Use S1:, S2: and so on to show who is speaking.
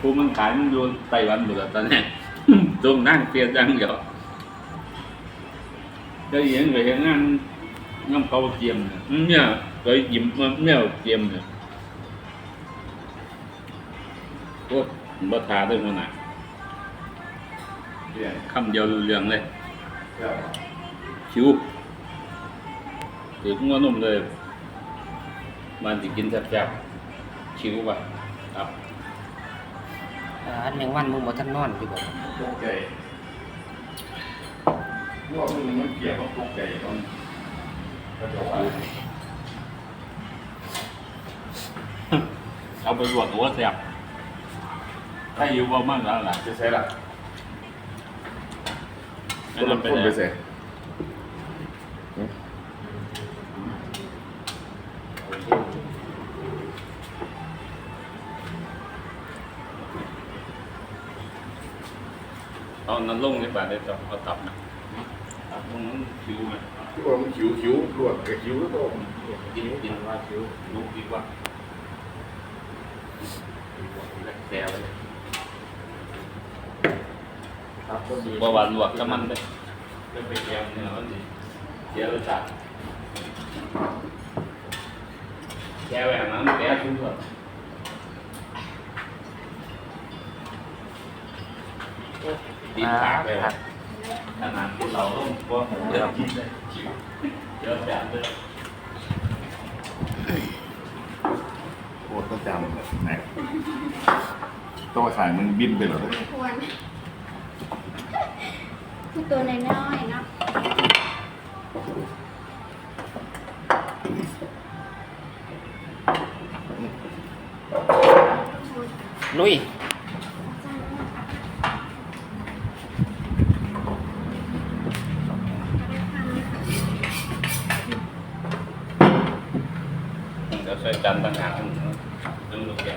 S1: กูมันขายมันอยู่ไต้หวันหมดแล้วตอนนี้ยจงนั่งเปลี่ยนยังเดียวก็เห็นไปเห็นงานงานเขาเจียมเนี่ยเนี่ยเคยยิ้มาเนี่ยเจียมเนี่ยโอ้ยบัทาด้วยมันน่ะ
S2: เรียน
S1: คำเดียวรู้เรื่องเลย
S2: เพื่อ
S1: ชิวถืองัวนุ่มเลย มันจะกินแซ่บๆชิวป่ะครับ
S3: อ่ออันแมงวันมึงบ่ทันนอนอยู่บ่
S2: ตกใจว่ามึงมันเกี่ยวกับตกใจต้องกระจกอะไร
S1: เอาไปลวกหัวแซ่บถ้าอยู่บ่มั่งแล้วล่ะ
S2: จะใช้หลัก
S1: ไม่ต้องไป
S2: คน
S1: ไหน
S2: ไปใส่
S1: เอานั้นลงในบาทได้ต้องเอาตับนะตับลงนั้นชิวไหม
S2: ที่ว่ามันคิ้วคิ้วลวกกับคิ้วแล้วก็
S1: กินกินว่าชิวลุกดีกว่าแซ่บเลย
S3: ครับก็ดี
S1: บ่หวานลวกกับมันเลยไม่ไปแกมเนี่ยมันสิเสียรสชาติแกแหวนนั้นแกชุ่มเลย ตีนปากเลย
S3: ครับ
S1: ขนาดที่เราต้องพวกเดี๋ยวกินเลยชิวเดี๋ยวแซ่บเลย
S2: โคตรก็จำแบบไหนต้องมาขายมันบินไปเหรอ
S4: ควรคือตัวน้อยๆเนาะ
S3: ลุย
S1: เดี๋ยวใส่จานต่างหากนึงลูกแก